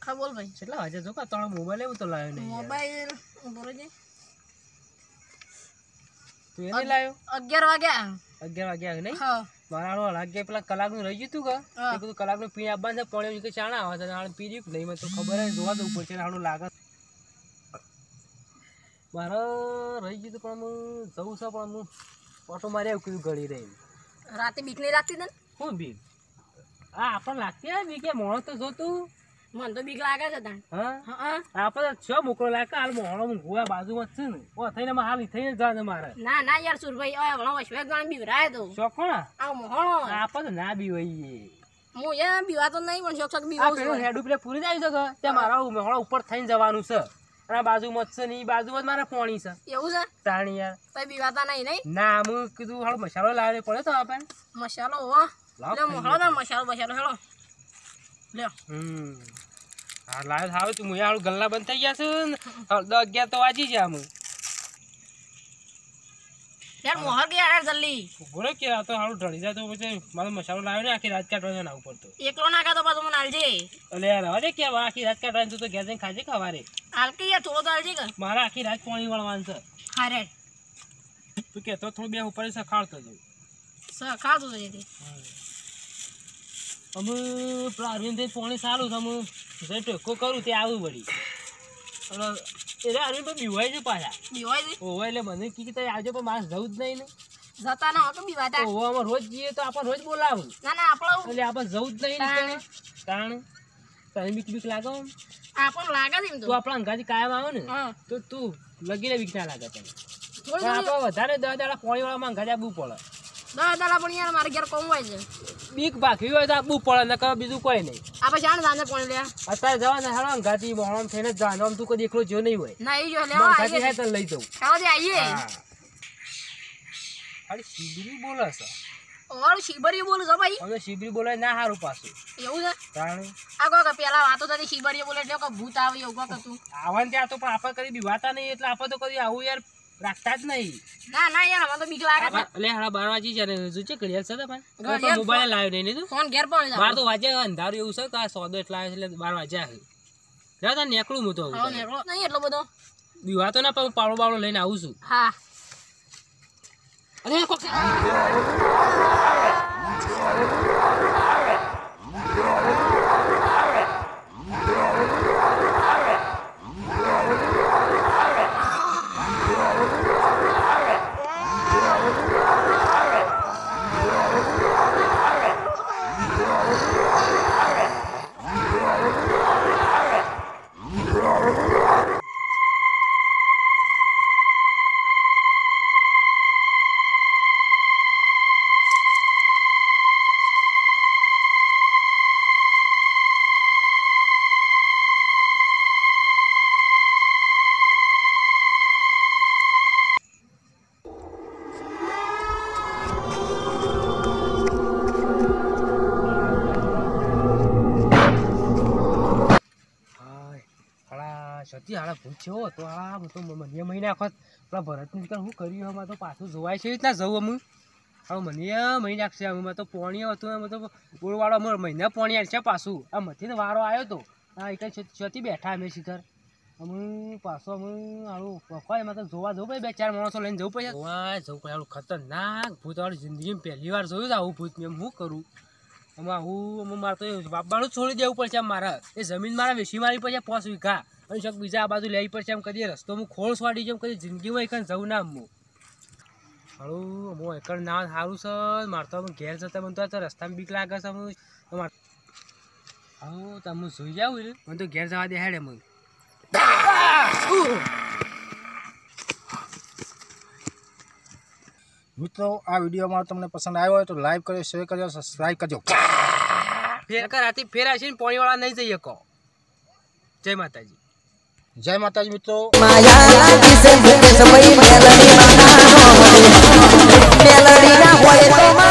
હા બોલ ભાઈ કેટલા વાગે જો કા તારો મોબાઈલ એવું તો લાવ્યો નહીં યાર. મોબાઈલ બોલો છે તું એને લાવ્યો અગિયાર વાગ્યા અગિયાર વાગ્યા નહીં હા મારા લાગે પેલા કલાકનું રહી ગયું તું કે હા. એ બધું કલાકનું પી આપવાનું છે પોણે કે ચાણા આવે છે પી રહ્યું નહીં મને તો ખબર જ જોવા જવું પડશે હાલું લાગે. મારે રહી ગયું પણ હું જવું છે પણ હું ઓટો મારી આવ્યું કીધું ગળી રહી રાતે બીક નહીં લાગતી તને? શું બી હા આપણને લાગતી હે બી કે મોણો તો જોતું. મને તો બીક લાગે છે તાણ. હા? હા આપણે છ મોકલો લાગે હાલ મોણો ગોવા બાજુમાં છે ને. ઓ થઈને હાલ થઈને જ જવાનું મારે. ના ના યાર સુરભાઈ ઓય હમણાં વશવે ગાણ બીવરાય તો શોખણ આ મોણો આપણે ના બી વહીએ હું એ બીવાતો નહીં પણ શોખ શોખ પેલું છું. હેડ ઉપર પૂરી જાય છે ત્યાં મારા મોણો ઉપર થઈને જવાનું છે. અને આ બાજુમાં છે ને એ બાજુમાં જ મારા પોણી છે. એવું છે? તાણી યાર. તઈ બીવાતા નહીં નહીં? ના હું કીધું હાલ મસાલો લાવે પડે તો આપણે. મસાલો હો. લે મોહળો મસાલો મસાલો હેલો. લ્યો. હમ. હા લાવે હાવ તું મુયા હાલ ગલ્લા બંધ થઈ ગયા છે ને. હાલ દસ અગિયાર તો વાજી ગયા હું યાર મોહર ગયા યાર જલ્દી. બોલો કે આ તો હાલું ઢળી જાય તો પછી મારો મસાલો લાવ્યો ને આખી રાત કાઢવા ના ઉપર તો. એકલો નાખા તો પાછું મને આલજે એટલે યાર હવે કે આખી રાત કાઢવાની તું તો ઘેર જઈને ખાજે ખવારે આલકે યાર થોડો તો આલજે કે. મારે આખી રાત પાણી વળવાનું છે. હા તું કે તો થોડું બે ઉપર સખાડતો જવું સ ખાતું તો જેથી અમે પેલા અરવિંદ પાણી સારું છે અમે જે ટેકો કરું તે આવું વળી. અને એટલે અરવિંદ બીવાય છે પાછા. બીવાય છે? ઓહો એટલે મને કી તારે આવજો પણ માણસ જવું જ નહીં ને. જતા ના હતો બીવાતા ઓહો અમે રોજ જઈએ તો આપણે રોજ બોલાવું. ના ના આપણો એટલે આપણે જવું જ નહીં. ને કારણ તને બીક બીક લાગે આપણ લાગે છે તું. આપણા અંગાથી કાયમ આવે ને તો તું લગીને બીક ના લાગે તને. આપણે વધારે દસ દાડા પાણી વાળામાં અંગાથી બહુ પડે. દસ દાડા પણ યાર મારે ઘેર કોમ હોય છે. બીક ભાગવી હોય તો આપવું પડે નકર બીજું કોઈ નહીં. આપણે જાણ જાણે પણ લે. અત્યારે જવાના હાલો અંગાથી મોહણમ થઈને જાણ આમ તું કદી એકલો જો નહીં હોય. ના એ જો અંગાથી આવીએ હે તને લઈ જવું. ચાલો દે આઈએ અરે શિબરી બોલે છે. ઓર શિબરી બોલું છો ભાઈ. અમે શિબરી બોલાય ના સારું પાછું. એવું છે? કારણ આ કો પેલા વાતો થતી શિબરી બોલે એટલે કે ભૂત આવે એવું કે તું આવવાનું ત્યાં તો પણ આપણે બી વાતા નહીં એટલે આપણે તો કરી આવું યાર રાખતા જ નહીં. ના ના યાર મને તો બીક લાગે છે. એટલે હાડા બાર વાગી છે ને જોજે ઘડિયાળ છે પણ મોબાઈલ લાવ્યો નહીં નહીં તું? ફોન ઘેર પણ બાર તો વાજે અંધારું એવું છે કે આ સોદો એટલા આવે છે એટલે બાર વાગ્યા છે જા તાર નેકળું હું તો હવે. હા નેકળો. નહીં એટલો બધો. બીવાતો ના પણ હું પાવડો બાવડો લઈને આવું છું. હા. અરે કોક હાલા હાડા ભૂત છે હો, તો આ હું તો મને મહિને આખો પેલા ભરતની દીકરા શું કર્યું અમારે તો પાછું જોવાય છે રીતના જવું અમે હવે મને મહિને નાખશે અમે તો પોણી હતું અમે તો બોળવાળો અમારે મહિના પોણી છે પાછું. આ મથીને વારો આવ્યો તો, આ એક છતી બેઠા અમે શિખર. અમે પાછો અમે હાલું પકવાય એમાં તો જોવા જવું પડે, બે ચાર માણસો લઈને જવું પડે. જોવા જવું પડે હાલું ખતરનાક ભૂત વાળું જિંદગીમાં પહેલી વાર જોયું આવું ભૂત, મેં શું કરું? અમે આવું અમે મારે તો બાપાનું છોડી દેવું પડશે આમ મારે. એ જમીન મારા વેસી મારી પડશે પાંચ વીઘા. અને શક બીજા આ બાજુ લેવી પડશે એમ કદી રસ્તો હું ખોળ સ્વાડી જેમ કદી જિંદગીમાં એક જવું ના હું. હળું હું એકડ ના સારું છે મારે તો ઘેર જતા મને તો રસ્તામાં બીક લાગે છે હું હું હા તમે જોઈ જાવ ને મને તો ઘેર જવા દે હેડે મને. મિત્રો આ વીડિયો મારો તમને પસંદ આવ્યો હોય તો લાઈક કરજો શેર કરજો સબસ્ક્રાઈબ કરજો. ફેર રાતે ફેર આવીને પોણીવાળા નહીં જઈએ કહો. જય માતાજી. જય માતાજી મિત્રો મેલડી ના હોય